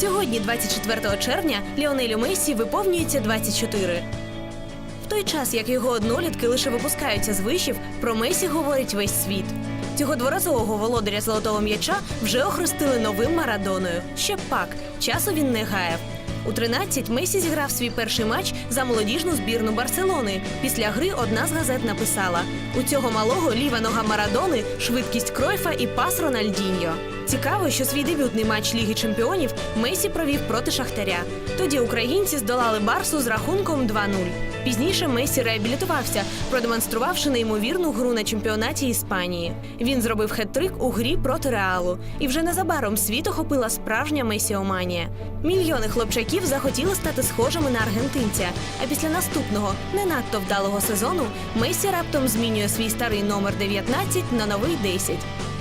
Сьогодні, 24 червня, Ліонелю Месі виповнюється 24. В той час, як його однолітки лише випускаються з вишів, про Месі говорить весь світ. Цього дворазового володаря золотого м'яча вже охрестили новим Марадоною. Ще пак часу він не гаяв. У 13 Месі зіграв свій перший матч за молодіжну збірну Барселони. Після гри одна з газет написала: у цього малого ліва нога Марадони, швидкість Кройфа і пас Рональдіньо. Цікаво, що свій дебютний матч Ліги Чемпіонів Месі провів проти Шахтаря. Тоді українці здолали Барсу з рахунком 2-0. Пізніше Месі реабілітувався, продемонструвавши неймовірну гру на чемпіонаті Іспанії. Він зробив хет-трик у грі проти Реалу, і вже незабаром світ охопила справжня месіоманія. Мільйони хлопчаків захотіли стати схожими на аргентинця. А після наступного не надто вдалого сезону Месі раптом змінює свій старий номер 19 на новий 10.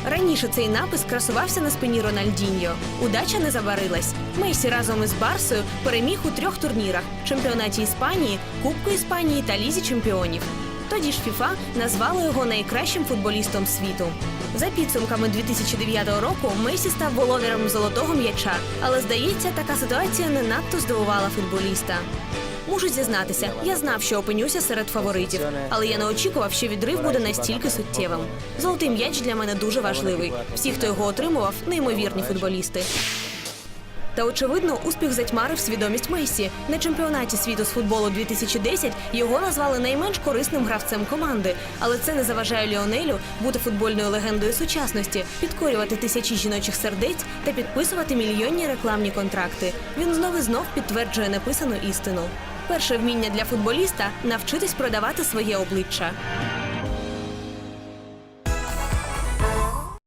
Раніше цей напис красувався на спині Рональдіньо. Удача не заварилась. Месі разом із Барсою переміг у трьох турнірах: чемпіонаті Іспанії, Кубку Іспанії та Лізі чемпіонів. Тоді ж ФІФА назвала його найкращим футболістом світу. За підсумками 2009 року Месі став володарем золотого м'яча, але здається, така ситуація не надто здивувала футболіста. Мушу зізнатися, я знав, що опинюся серед фаворитів, але я не очікував, що відрив буде настільки суттєвим. Золотий м'яч для мене дуже важливий. Всі, хто його отримував, неймовірні футболісти. Та очевидно, успіх затьмарив свідомість Месі. На чемпіонаті світу з футболу 2010 його назвали найменш корисним гравцем команди. Але це не заважає Ліонелю бути футбольною легендою сучасності, підкорювати тисячі жіночих сердець та підписувати мільйонні рекламні контракти. Він знов і знов підтверджує написану істину. Перше вміння для футболіста навчитись продавати своє обличчя.